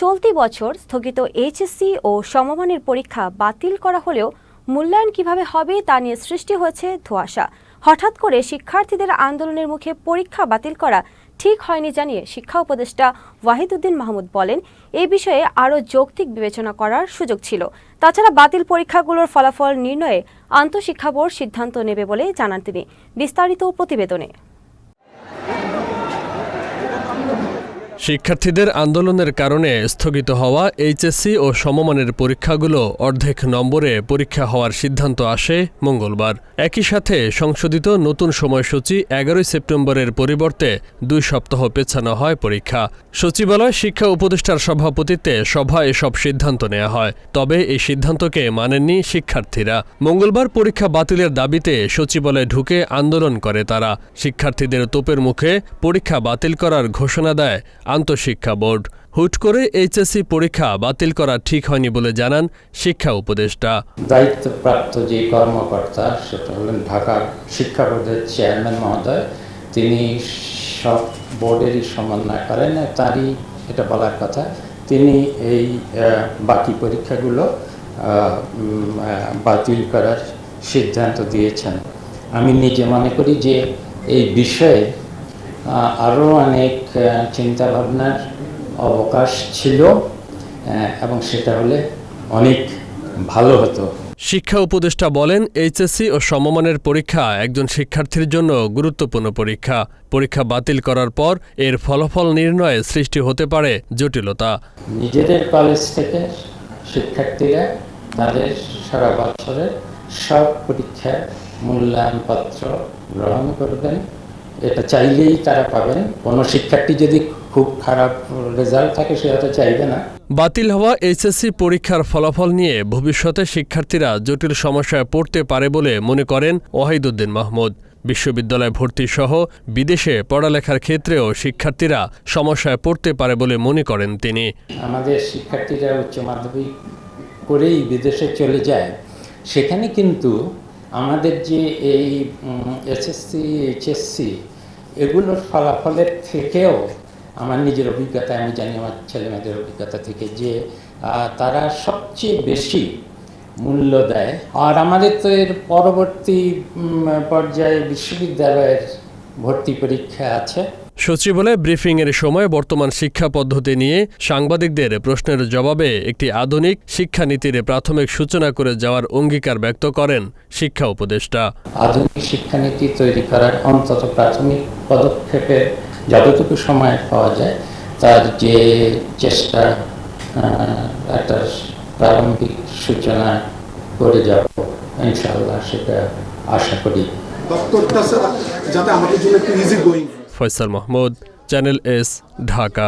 চলতি বছর স্থগিত এইচএসসি ও সমমানের পরীক্ষা বাতিল করা হলেও মূল্যায়ন কীভাবে হবে তা নিয়ে সৃষ্টি হয়েছে ধোঁয়াশা। হঠাৎ করে শিক্ষার্থীদের আন্দোলনের মুখে পরীক্ষা বাতিল করা ঠিক হয়নি জানিয়ে শিক্ষা উপদেষ্টা ওয়াহিদুদ্দিন মাহমুদ বলেন, এ বিষয়ে আরও যৌক্তিক বিবেচনা করার সুযোগ ছিল। তাছাড়া বাতিল পরীক্ষাগুলোর ফলাফল নির্ণয়ে আন্তঃশিক্ষা বোর্ড সিদ্ধান্ত নেবে বলে জানান তিনি। বিস্তারিত প্রতিবেদনে। শিক্ষার্থীদের আন্দোলনের কারণে স্থগিত হওয়া এইচএসসি ও সমমানের পরীক্ষাগুলো অর্ধেক নম্বরে পরীক্ষা হওয়ার সিদ্ধান্ত আসে মঙ্গলবার। একই সাথে সংশোধিত নতুন সময়সূচি এগারোই সেপ্টেম্বরের পরিবর্তে দুই সপ্তাহ পেছানো হয় পরীক্ষা। সচিবালয় শিক্ষা উপদেষ্টার সভাপতিত্বে সভায় এসব সিদ্ধান্ত নেওয়া হয়, তবে এই সিদ্ধান্তকে মানেননি শিক্ষার্থীরা। মঙ্গলবার পরীক্ষা বাতিলের দাবিতে সচিবালয়ে ঢুকে আন্দোলন করে তারা। শিক্ষার্থীদের তোপের মুখে পরীক্ষা বাতিল করার ঘোষণা দেয় আন্তঃশিক্ষা বোর্ড। হুট করে এইচএসসি পরীক্ষা বাতিল করা ঠিক হয়নি বলে জানান শিক্ষা উপদেষ্টা। দায়িত্বপ্রাপ্ত যে কর্মকর্তা, সেটা হলেন ঢাকা শিক্ষা বোর্ডের চেয়ারম্যান মহোদয়, তিনি সব বোর্ডেরই সমন্বয় করেন, তারই এটা বলার কথা, তিনি এই বাকি পরীক্ষাগুলো বাতিল করার সিদ্ধান্ত দিয়েছেন। আমি নিজে মনে করি যে এই বিষয়ে আরও অনেক চিন্তা ভাবনার অবকাশ ছিল এবং সেটা হলে অনেক ভালো হতো। শিক্ষা উপদেষ্টা বলেন এইচএসসি ও সমমানের পরীক্ষা একজন শিক্ষার্থীর জন্য গুরুত্বপূর্ণ পরীক্ষা। পরীক্ষা বাতিল করার পর এর ফলাফল নির্ণয়ে সৃষ্টি হতে পারে জটিলতা। নিজেদের কলেজ থেকে শিক্ষার্থীরা তাদের সারা বছরের সব পরীক্ষার মূল্যায়নপত্র গ্রহণ করবেন। এটা চাইলেই তারা পাবেন। কোনো শিক্ষার্থী যদি খুব খারাপ রেজাল্ট থাকে সে হয়তো চাইবে না। বাতিল হওয়া এইচএসসি পরীক্ষার ফলাফল নিয়ে ভবিষ্যতে শিক্ষার্থীরা জটিল সমস্যায় পড়তে পারে বলে মনে করেন ওয়াহিদুদ্দিন মাহমুদ। বিশ্ববিদ্যালয় ভর্তি সহ বিদেশে পড়ালেখার ক্ষেত্রেও শিক্ষার্থীরা সমস্যায় পড়তে পারে বলে মনে করেন তিনি। আমাদের শিক্ষার্থীরা উচ্চ মাধ্যমিক করেই বিদেশে চলে যায়। সেখানে কিন্তু আমাদের যে এই এসএসসি এইচএসসি এগুলোর ফলাফলের থেকেও আমার নিজের অভিজ্ঞতা, আমি জানি আমার ছেলেমেয়েদের অভিজ্ঞতা থেকে যে তারা সবচেয়ে বেশি মূল্য দেয়। আর আমাদের তো এর পরবর্তী পর্যায়ে বিশ্ববিদ্যালয়ের ভর্তি পরীক্ষা আছে। সচিবালয়ে ব্রিফিংয়ের সময় বর্তমান শিক্ষা পদ্ধতি নিয়ে সাংবাদিকদের প্রশ্নের জবাবে একটি আধুনিক শিক্ষানীতির প্রাথমিক সূচনা করে যাওয়ার অঙ্গীকার ব্যক্ত করেন শিক্ষা উপদেষ্টা। আধুনিক শিক্ষানীতি তৈরি করার অন্তত প্রাথমিক পদক্ষেপে যতটুকু সময় পাওয়া যায় তার যে চেষ্টা একটা প্রারম্ভিক সূচনা করে যাব ইনশাআল্লাহ সেটা আশা করি। দপ্তরটা যাতে আমাদের জন্য একটু easy going Faisal Mahmud channel S Dhaka.